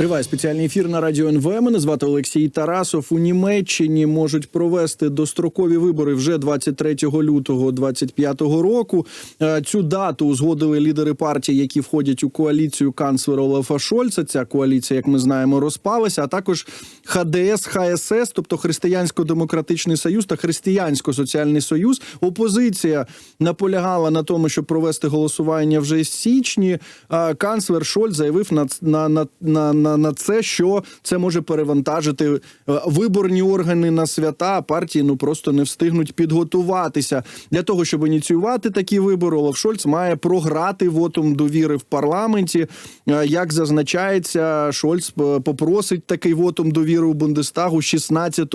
Триває спеціальний ефір на радіо НВ. Мене звати Олексій Тарасов. У Німеччині можуть провести дострокові вибори вже 23 лютого 2025 року. Е, Цю дату узгодили лідери партії, які входять у коаліцію канцлера Олафа Шольца. Ця коаліція, як ми знаємо, розпалася. А також ХДС, ХСС, тобто Християнсько-демократичний союз та Християнсько-соціальний союз. Опозиція наполягала на тому, щоб провести голосування вже з січні. А канцлер Шольц заявив на, на, на, на, на, на це, що це може перевантажити е, виборні органи на свята. а Партії ну просто не встигнуть підготуватися для того, щоб ініціювати такі вибори. Олаф Шольц має програти вотом довіри в парламенті. Е, Як зазначається, Шольц е, попросить такий вотом довіри у Бундестагу 16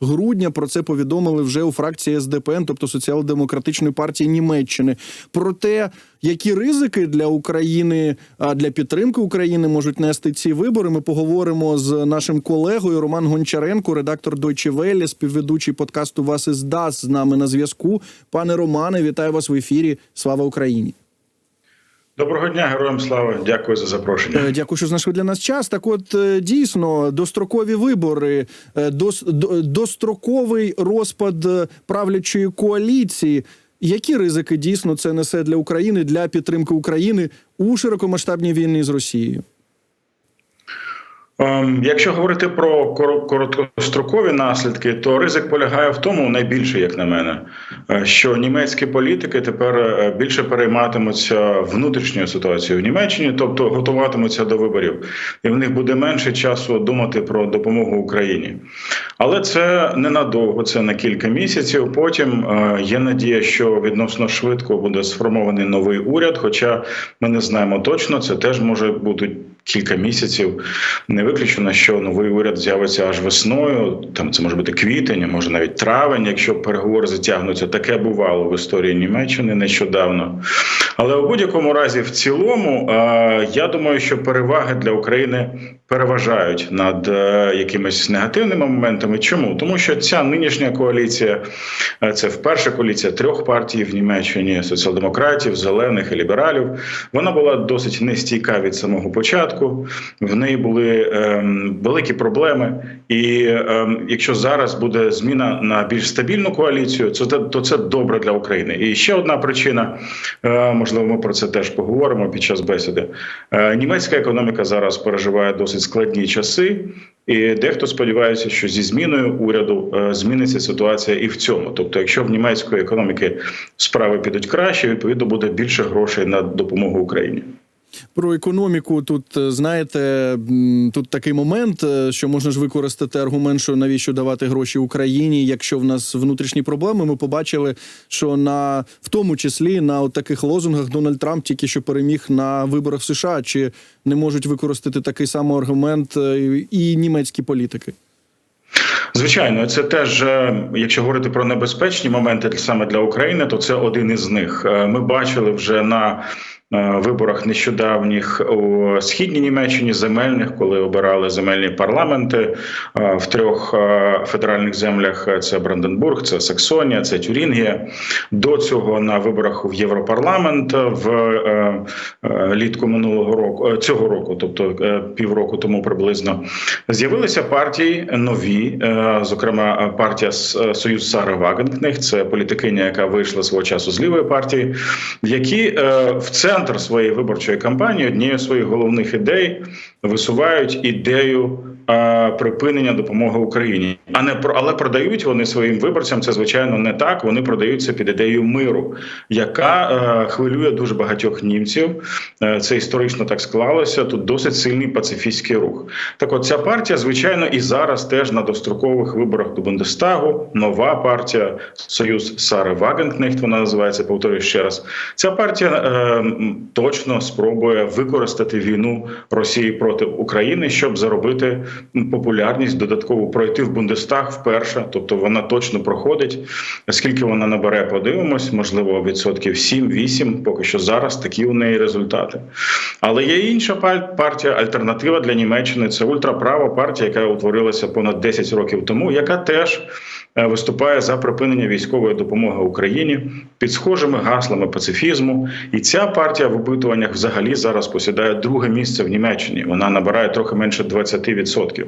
грудня. Про це повідомили вже у фракції СДПН, тобто Соціал-демократичної партії Німеччини. Проте які ризики для України для підтримки України можуть нести ці вибори? Ми поговоримо з нашим колегою Роман Гончаренко, редактор Deutsche Welle, співведучий подкасту Вас із ДАС з нами на зв'язку. Пане Романе, вітаю вас в ефірі. Слава Україні! Доброго дня, героям слава. Дякую за запрошення. Е, Дякую, що знайшли для нас час. Так, от е, дійсно, дострокові вибори, е, дос- достроковий розпад правлячої коаліції. Які ризики дійсно це несе для України для підтримки України у широкомасштабній війні з Росією? Ем, Якщо говорити про короткострокові наслідки, то ризик полягає в тому, найбільше, як на мене, е, що німецькі політики тепер е, більше перейматимуться внутрішньою ситуацією в Німеччині, тобто готуватимуться до виборів, і в них буде менше часу думати про допомогу Україні. Але це ненадовго, це на кілька місяців. Потім е, є надія, що відносно швидко буде сформований новий уряд. Хоча ми не знаємо точно, це теж може бути кілька місяців. Не виключено, що новий уряд з'явиться аж весною. Там це може бути квітень, може навіть травень, якщо переговори затягнуться. Таке бувало в історії Німеччини нещодавно. Але у будь-якому разі, в цілому, е, я думаю, що переваги для України переважають над е, якимись негативними моментами. Чому? Тому що ця нинішня коаліція е, це вперше коаліція трьох партій в Німеччині: соціал-демократів, зелених і лібералів. Вона була досить нестійка від самого початку. В неї були ем, великі проблеми. І ем, якщо зараз буде зміна на більш стабільну коаліцію, це, то це добре для України. І ще одна причина, е, можливо, ми про це теж поговоримо під час бесіди. Е, німецька економіка зараз переживає досить складні часи. І дехто сподівається, що зі зміною уряду е, зміниться ситуація і в цьому. Тобто, якщо в німецької економіки справи підуть краще, відповідно буде більше грошей на допомогу Україні. Про економіку тут е, знаєте, тут такий момент, е, що можна ж використати аргумент, що навіщо давати гроші Україні, якщо в нас внутрішні проблеми. Ми побачили, що на в тому числі на таких лозунгах Дональд Трамп тільки що переміг на виборах в США. Чи не можуть використати такий самий аргумент е, і німецькі політики? Звичайно, це теж, якщо говорити про небезпечні моменти саме для України, то це один із них. Ми бачили вже на виборах нещодавніх у східній Німеччині земельних, коли обирали земельні парламенти е, в трьох е, федеральних землях: це Бранденбург, це Саксонія, це Тюрінгія. До цього на виборах в Європарламент в е, е, літку минулого року е, цього року, тобто е, півроку тому приблизно, з'явилися партії нові, е, зокрема е, партія е, Союз Сари Вагенкнех, це політикиня, яка вийшла свого часу з лівої партії, які е, в центр своєї виборчої кампанії однією з своїх головних ідей висувають ідею. Е, Припинення допомоги Україні, а не про але продають вони своїм виборцям. Це звичайно не так. Вони продаються під ідеєю миру, яка е, хвилює дуже багатьох німців. Е, це історично так склалося. Тут досить сильний пацифістський рух. Так, от ця партія, звичайно, і зараз теж на дострокових виборах до Бундестагу. Нова партія Союз Сари Вагенкнехт. Вона називається. Повторюю ще раз. Ця партія е, точно спробує використати війну Росії проти України, щоб заробити популярність, додатково пройти в Бундестаг вперше. Тобто вона точно проходить. Скільки вона набере, подивимось, можливо, відсотків 7-8, Поки що зараз такі у неї результати. Але є інша партія, альтернатива для Німеччини. Це ультраправа партія, яка утворилася понад 10 років тому, яка теж виступає за припинення військової допомоги Україні під схожими гаслами пацифізму. І ця партія в опитуваннях взагалі зараз посідає друге місце в Німеччині. Вона набирає трохи менше 20%.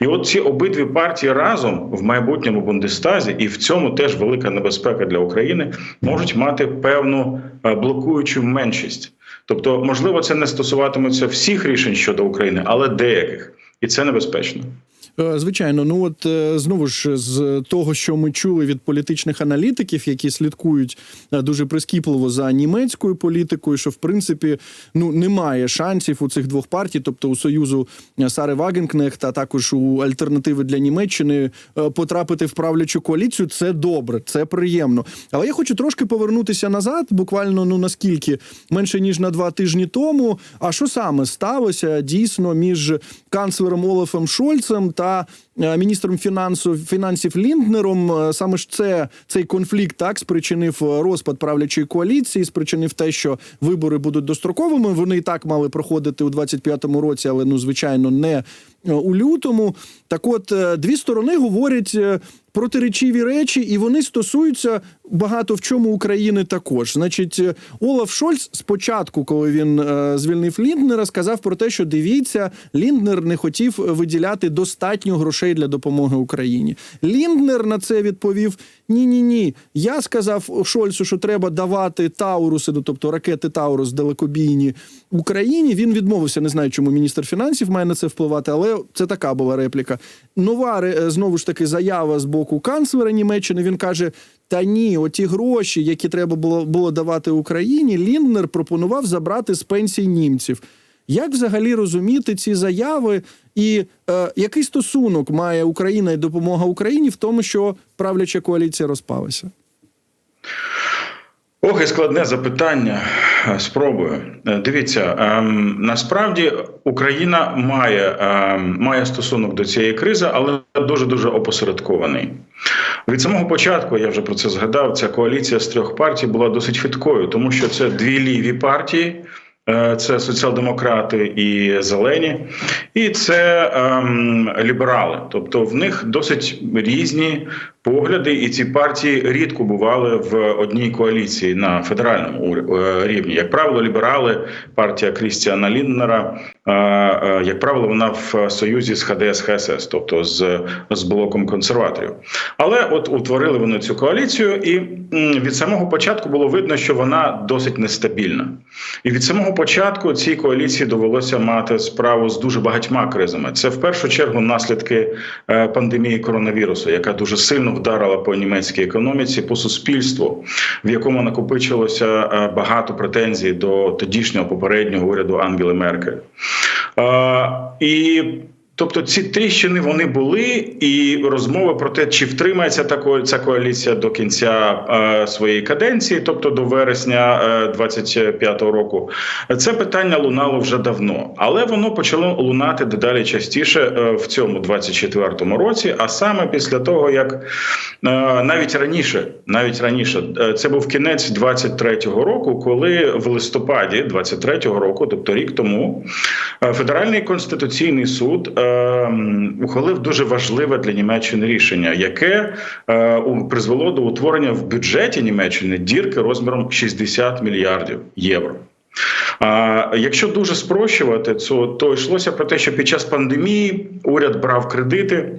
І от ці обидві партії разом в майбутньому Бундестазі, і в цьому теж велика небезпека для України, можуть мати певну е, блокуючу меншість. Тобто, можливо, це не стосуватиметься всіх рішень щодо України, але деяких, і це небезпечно. Е, Звичайно, ну от е, знову ж з того, що ми чули від політичних аналітиків, які слідкують е, дуже прискіпливо за німецькою політикою, що в принципі ну немає шансів у цих двох партій, тобто у союзу Сари Вагенкнехт, а також у альтернативи для Німеччини потрапити в правлячу коаліцію. Це добре, це приємно. Але я хочу трошки повернутися назад, буквально ну наскільки менше ніж на два тижні тому. А що саме сталося дійсно між канцлером Олафом Шольцем та е, міністром фінансів фінансів Лінднером? Е, Саме ж це цей конфлікт так спричинив е, розпад правлячої коаліції, спричинив те, що вибори будуть достроковими. Вони і так мали проходити у 25-му році, але ну звичайно не у лютому. Так, от е, дві сторони говорять е, протиречиві речі, і вони стосуються багато в чому України також. Значить, е, Олаф Шольц спочатку, коли він е, звільнив Лінднера, сказав про те, що дивіться, Лінднер не хотів виділяти достатньо грошей для допомоги Україні. Лінднер на це відповів: ні, ні, ні. Я сказав Шольцу, що треба давати Тауруси, ну тобто ракети Таурус далекобійні Україні. Він відмовився. Не знаю, чому міністр фінансів має на це впливати, але це така була репліка. Нова ре- знову ж таки заява з боку канцлера Німеччини. Він каже: та ні, оті гроші, які треба було, було давати Україні, Лінднер пропонував забрати з пенсій німців. Як взагалі розуміти ці заяви, і е, який стосунок має Україна і допомога Україні в тому, що правляча коаліція розпалася? Ох, і складне запитання. Спробую. Е, Дивіться, ем, насправді Україна має, ем, має стосунок до цієї кризи, але дуже дуже опосередкований. Від самого початку я вже про це згадав. Ця коаліція з трьох партій була досить хиткою, тому що це дві ліві партії. е, Це соціал-демократи і зелені, і це ем, ліберали. Тобто в них досить різні погляди, і ці партії рідко бували в одній коаліції на федеральному е, рівні. Як правило, ліберали, партія Крістіана Лінднера, е, е, як правило, вона в союзі з ХДС ХСС, тобто з, з блоком консерваторів. Але от утворили вони цю коаліцію, і від самого початку було видно, що вона досить нестабільна. І від самого початку цій коаліції довелося мати справу з дуже багатьма кризами. Це в першу чергу наслідки пандемії коронавірусу, яка дуже сильно вдарила по німецькій економіці, по суспільству, в якому накопичилося е, багато претензій до тодішнього попереднього уряду Ангели Меркель. Е, І Тобто ці тріщини вони були, і розмови про те, чи втримається ця коаліція до кінця е, своєї каденції, тобто до вересня е, 25-го року, це питання лунало вже давно, але воно почало лунати дедалі частіше е, в цьому 24-му році. А саме після того, як е, навіть раніше, навіть раніше, е, це був кінець 23-го року, коли в листопаді 23-го року, тобто рік тому, е, Федеральний конституційний суд е, ухвалив дуже важливе для Німеччини рішення, яке е, призвело до утворення в бюджеті Німеччини дірки розміром 60 мільярдів євро. Якщо дуже спрощувати, то йшлося про те, що під час пандемії уряд брав кредити.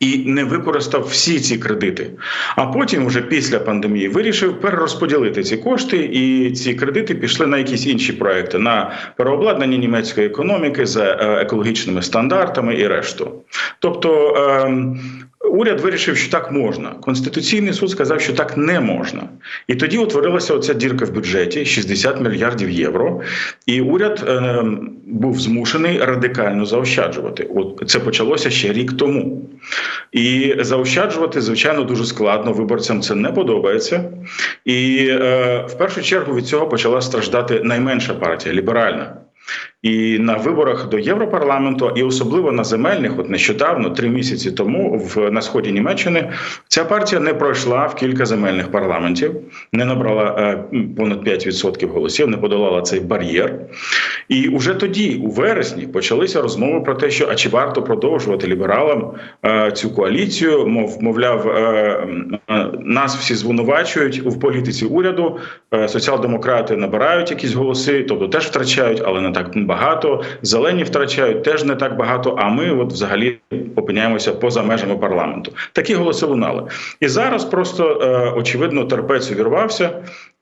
І не використав всі ці кредити. А потім, уже після пандемії, вирішив перерозподілити ці кошти, і ці кредити пішли на якісь інші проекти на переобладнання німецької економіки за е, екологічними стандартами і решту. Тобто ем, уряд вирішив, що так можна. Конституційний суд сказав, що так не можна. І тоді утворилася оця дірка в бюджеті 60 мільярдів євро. І уряд е, був змушений радикально заощаджувати. От це почалося ще рік тому. І заощаджувати, звичайно, дуже складно. Виборцям це не подобається. І е, в першу чергу від цього почала страждати найменша партія ліберальна. І на виборах до Європарламенту, і особливо на земельних, от нещодавно, три місяці тому, в на сході Німеччини, ця партія не пройшла в кілька земельних парламентів, не набрала е, понад 5% голосів, не подолала цей бар'єр. І уже тоді, у вересні, почалися розмови про те, що а чи варто продовжувати лібералам е, цю коаліцію, мов мовляв, е, нас всі звинувачують в політиці уряду. Соціал-демократи набирають якісь голоси, тобто теж втрачають, але не так багато. Зелені втрачають теж не так багато. А ми, от взагалі, опиняємося поза межами парламенту. Такі голоси лунали. І зараз просто е, очевидно терпець увірвався,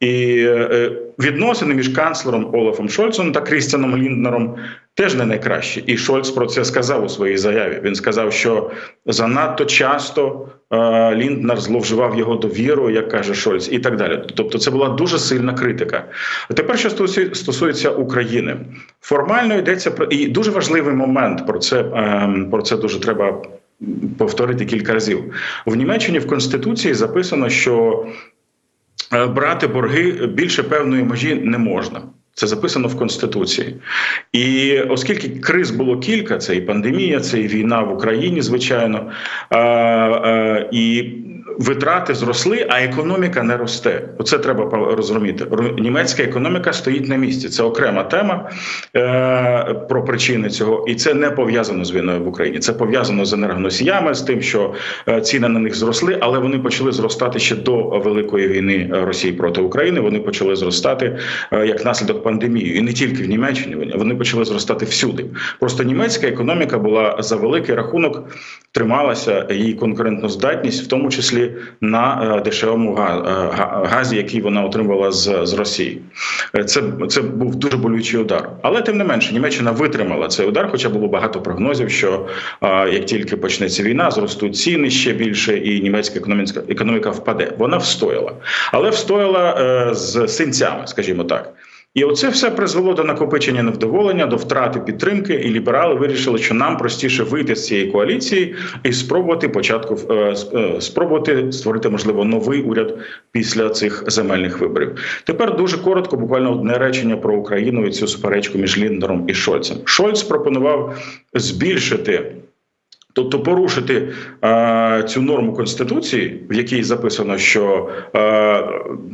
і е, відносини між канцлером Олафом Шольцем та Крістіаном Лінднером теж не найкращі. І Шольц про це сказав у своїй заяві. Він сказав, що занадто часто е, Лінднер зловживав його довірою, як каже Шольц, і так далі. Тобто, це була дуже сильна критика. Тепер, що стосується України, формально йдеться про і дуже важливий момент. Про це е, про це дуже треба повторити кілька разів. В Німеччині в Конституції записано, що брати борги більше певної межі не можна. Це записано в конституції, і оскільки криз було кілька, це і пандемія, це і війна в Україні, звичайно, е, е, і витрати зросли, а економіка не росте. Оце треба розуміти. Німецька економіка стоїть на місці. Це окрема тема е, про причини цього, і це не пов'язано з війною в Україні. Це пов'язано з енергоносіями, з тим, що е, ціни на них зросли, але вони почали зростати ще до великої війни е, Росії проти України. Вони почали зростати е, як наслідок пандемії, і не тільки в Німеччині. Вони почали зростати всюди. Просто німецька економіка була за великий рахунок, трималася її конкурентноздатність, в тому числі на е, дешевому е, газі, який вона отримувала з, з Росії. Е, Це, це був дуже болючий удар. Але тим не менше, Німеччина витримала цей удар, хоча було багато прогнозів, що як тільки почнеться війна, зростуть ціни ще більше, і німецька економіка, економіка впаде. Вона встояла, але встояла з синцями, скажімо так. І оце все призвело до накопичення невдоволення, до втрати підтримки, і ліберали вирішили, що нам простіше вийти з цієї коаліції і спробувати початку е, е, спробувати створити можливо новий уряд після цих земельних виборів. Тепер дуже коротко, буквально одне речення про Україну і цю суперечку між Ліндером і Шольцем. Шольц пропонував збільшити. Тобто порушити е, цю норму конституції, в якій записано, що е,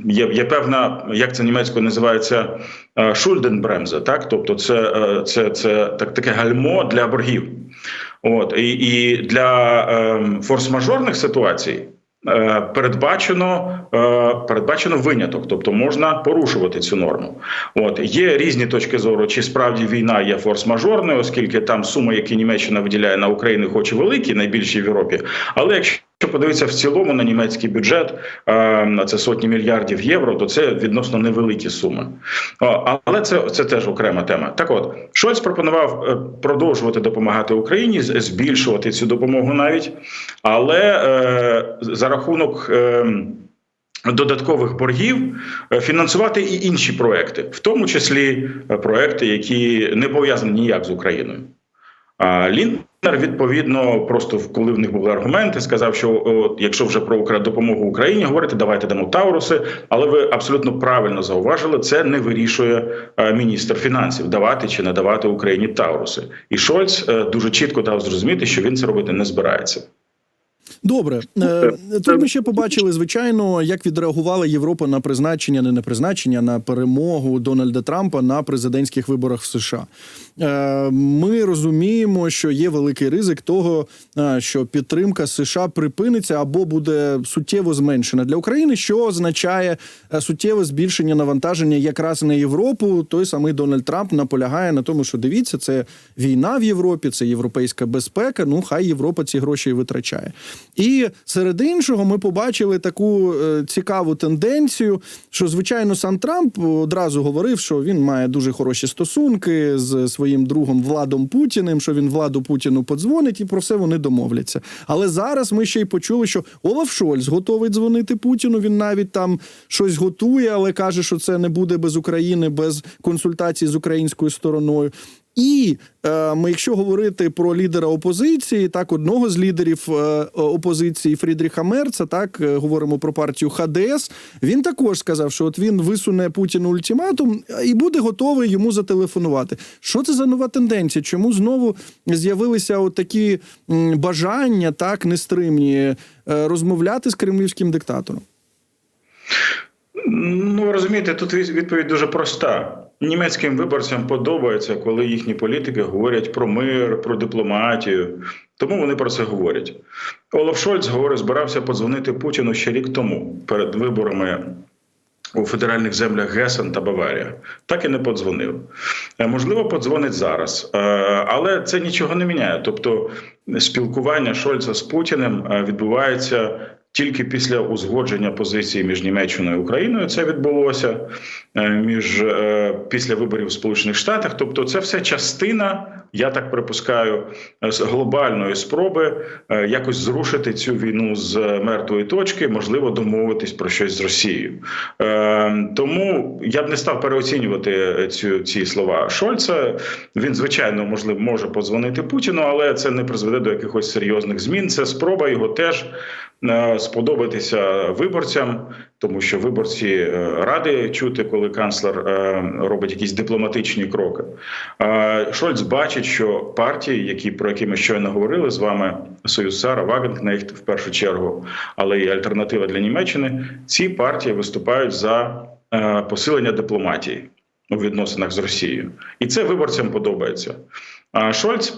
є, є певна, як це німецькою називається, е, Шульденбремза, так тобто, це, е, це, це так таке гальмо для боргів. От і, і для е, форс-мажорних ситуацій. Е, Передбачено е, передбачено виняток, тобто можна порушувати цю норму. От є різні точки зору, чи справді війна є форс-мажорною, оскільки там суми, які Німеччина виділяє на Україну, хоч і великі, найбільші в Європі. Але якщо подивитися в цілому на німецький бюджет, е, на це сотні мільярдів євро, то це відносно невеликі суми. Але це, це теж окрема тема. Так, от Шольц пропонував е, продовжувати допомагати Україні, збільшувати цю допомогу навіть, але е, за рахунок. Додаткових боргів фінансувати і інші проекти, в тому числі проекти, які не пов'язані ніяк з Україною. А відповідно, просто коли в них були аргументи, сказав, що от, якщо вже про допомогу Україні говорити, давайте дамо Тауруси. Але ви абсолютно правильно зауважили, це не вирішує е, міністр фінансів давати чи не давати Україні Тауруси. І Шольц е, дуже чітко дав зрозуміти, що він це робити не збирається. Добре, Е, тут ми ще побачили, звичайно, як відреагувала Європа на призначення, не на призначення, на перемогу Дональда Трампа на президентських виборах в США. Е, Ми розуміємо, що є великий ризик того, е, що підтримка США припиниться або буде суттєво зменшена для України, що означає е, суттєве збільшення навантаження якраз на Європу. Той самий Дональд Трамп наполягає на тому, що дивіться, це війна в Європі, це європейська безпека. Ну хай Європа ці гроші і витрачає. І серед іншого ми побачили таку е, цікаву тенденцію, що звичайно сам Трамп одразу говорив, що він має дуже хороші стосунки з своїм другом Владом Путіним, що він Владу Путіну подзвонить, і про все вони домовляться. Але зараз ми ще й почули, що Олаф Шольц готовий дзвонити Путіну. Він навіть там щось готує, але каже, що це не буде без України, без консультацій з українською стороною. І е, ми, якщо говорити про лідера опозиції, так одного з лідерів е, опозиції Фрідріха Мерца, так е, говоримо про партію ХДС. Він також сказав, що от він висуне Путіну ультиматум і буде готовий йому зателефонувати. Що це за нова тенденція? Чому знову з'явилися от такі м, бажання, так нестримні, е, розмовляти з кремлівським диктатором? Ну розумієте, тут відповідь дуже проста. Німецьким виборцям подобається, коли їхні політики говорять про мир, про дипломатію. Тому вони про це говорять. Олаф Шольц говорить, збирався подзвонити Путіну ще рік тому перед виборами у федеральних землях Гесен та Баварія. Так і не подзвонив. Е, Можливо, подзвонить зараз, Е, але це нічого не міняє. Тобто, спілкування Шольца з Путіним е, відбувається. Тільки після узгодження позиції між Німеччиною і Україною це відбулося е, між е, після виборів в Сполучених Штатах. Тобто, це все частина, я так припускаю, е, з глобальної спроби е, якось зрушити цю війну з мертвої точки, можливо, домовитись про щось з Росією. Е, Тому я б не став переоцінювати цю ці слова Шольца. Він звичайно можливо може подзвонити Путіну, але це не призведе до якихось серйозних змін. Це спроба його теж сподобатися виборцям, тому що виборці ради чути, коли канцлер е, робить якісь дипломатичні кроки. Е, Шольц бачить, що партії, які про які ми щойно говорили з вами, Союз Сара, Вагенкнехт в першу чергу, але і альтернатива для Німеччини, ці партії виступають за е, посилення дипломатії у відносинах з Росією, і це виборцям подобається. А Шольц,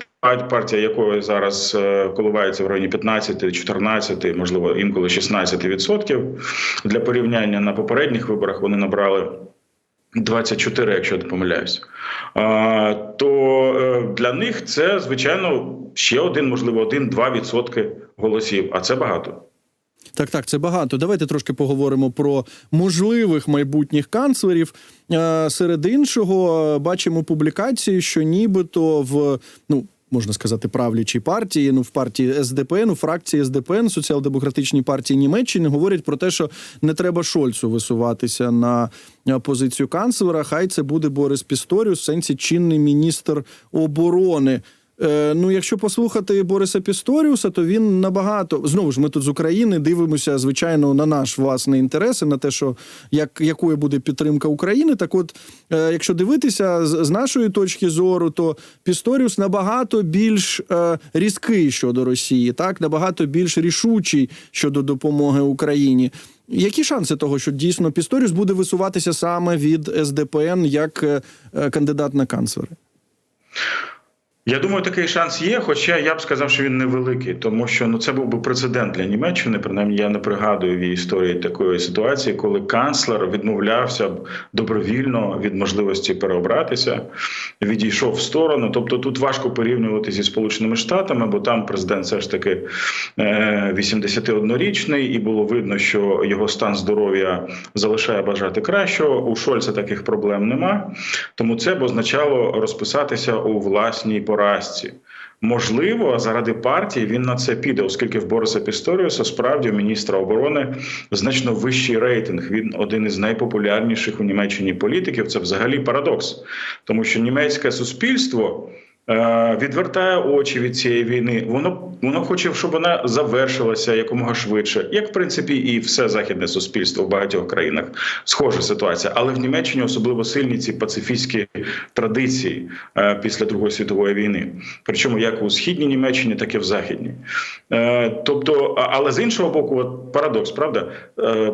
партія якої зараз е, коливається в районі 15, 14, можливо, інколи 16 відсотків. Для порівняння на попередніх виборах вони набрали 24, якщо я не помиляюсь. То е, для них це звичайно ще один, можливо, один-два відсотки голосів. А це багато. Так, так, це багато. Давайте трошки поговоримо про можливих майбутніх канцлерів. Е, Серед іншого, бачимо публікації, що нібито в ну. Можна сказати, правлячій партії, ну в партії СДПН, у фракції СДПН, соціал-демократичній партії Німеччини говорять про те, що не треба Шольцу висуватися на е, позицію канцлера. Хай це буде Борис Пісторіус, в сенсі чинний міністр оборони. Е, ну, якщо послухати Бориса Пісторіуса, то він набагато знову ж ми тут з України дивимося, звичайно, на наш власний інтерес і на те, що як якою буде підтримка України. Так, от, е, якщо дивитися з, нашої точки зору, то Пісторіус набагато більш е, різкий щодо Росії, так набагато більш рішучий щодо допомоги Україні. Які шанси того, що дійсно Пісторіус буде висуватися саме від СДПН як кандидат на канцлери? Я думаю, такий шанс є, хоча я б сказав, що він невеликий, тому що ну це був би прецедент для Німеччини. Принаймні, я не пригадую в історії такої ситуації, коли канцлер відмовлявся б добровільно від можливості переобратися, відійшов в сторону. Тобто тут важко порівнювати зі Сполученими Штатами, бо там президент все ж таки е, 81-річний, і було видно, що його стан здоров'я залишає бажати кращого. У Шольца таких проблем нема, тому це б означало розписатися у власній поразці. Можливо, заради партії він на це піде, оскільки в Бориса Пісторіуса справді у міністра оборони значно вищий рейтинг. Він один із найпопулярніших у Німеччині політиків. Це взагалі парадокс, тому що німецьке суспільство. Е, Відвертає очі від цієї війни. Воно воно хоче, щоб вона завершилася якомога швидше, як в принципі і все західне суспільство в багатьох країнах. Схожа ситуація, але в Німеччині особливо сильні ці пацифістські традиції е, після Другої світової війни. Причому як у східній Німеччині, так і в західній. Е, Тобто, але з іншого боку, от парадокс, правда,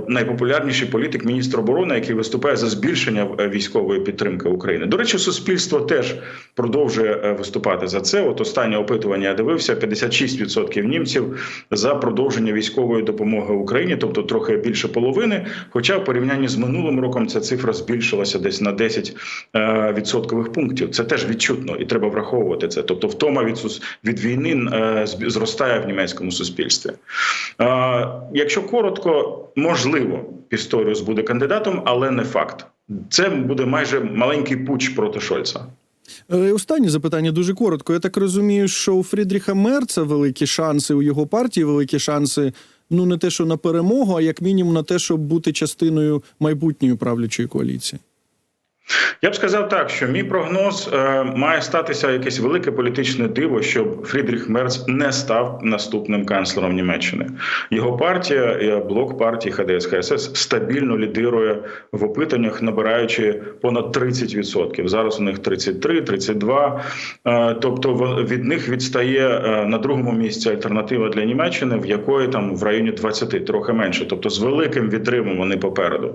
найпопулярніший політик, міністр оборони, який виступає за збільшення військової підтримки України. До речі, суспільство теж продовжує виступати за це. От останнє опитування я дивився: 56% німців за продовження військової допомоги Україні, тобто трохи більше половини. Хоча в порівнянні з минулим роком ця цифра збільшилася десь на 10 е, відсоткових пунктів. Це теж відчутно, і треба враховувати це. Тобто, втома від від війни е, зростає в німецькому суспільстві. Е, Якщо коротко, можливо, Пісторіус буде кандидатом, але не факт. Це буде майже маленький пуч проти Шольца. Е, Останнє запитання дуже коротко. Я так розумію, що у Фрідріха Мерца великі шанси у його партії, великі шанси. Ну, не те, що на перемогу, а як мінімум на те, щоб бути частиною майбутньої правлячої коаліції. Я б сказав так, що мій прогноз е, має статися якесь велике політичне диво, щоб Фрідріх Мерц не став наступним канцлером Німеччини. Його партія, е, блок партії ХДС ХСС, стабільно лідирує в опитаннях, набираючи понад 30%. Зараз у них 33, 32. Е, тобто від них відстає е, на другому місці альтернатива для Німеччини, в якої там в районі 20, трохи менше. Тобто з великим відривом вони попереду.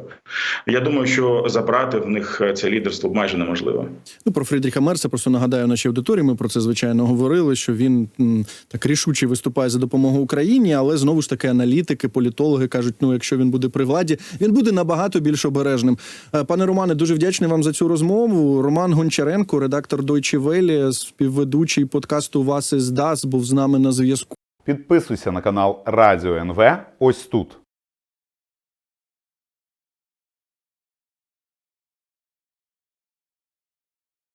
Я думаю, що забрати в них е, це лідерство майже неможливо. Ну про Фрідріха Мерца просто нагадаю нашій аудиторії. Ми про це звичайно говорили. Що він м, так рішуче виступає за допомогу Україні, але знову ж таки аналітики, політологи кажуть: ну якщо він буде при владі, він буде набагато більш обережним. Е, Пане Романе, дуже вдячний вам за цю розмову. Роман Гончаренко, редактор Deutsche Welle, співведучий подкасту Вас із Дас, був з нами на зв'язку. Підписуйся на канал Радіо НВ ось тут.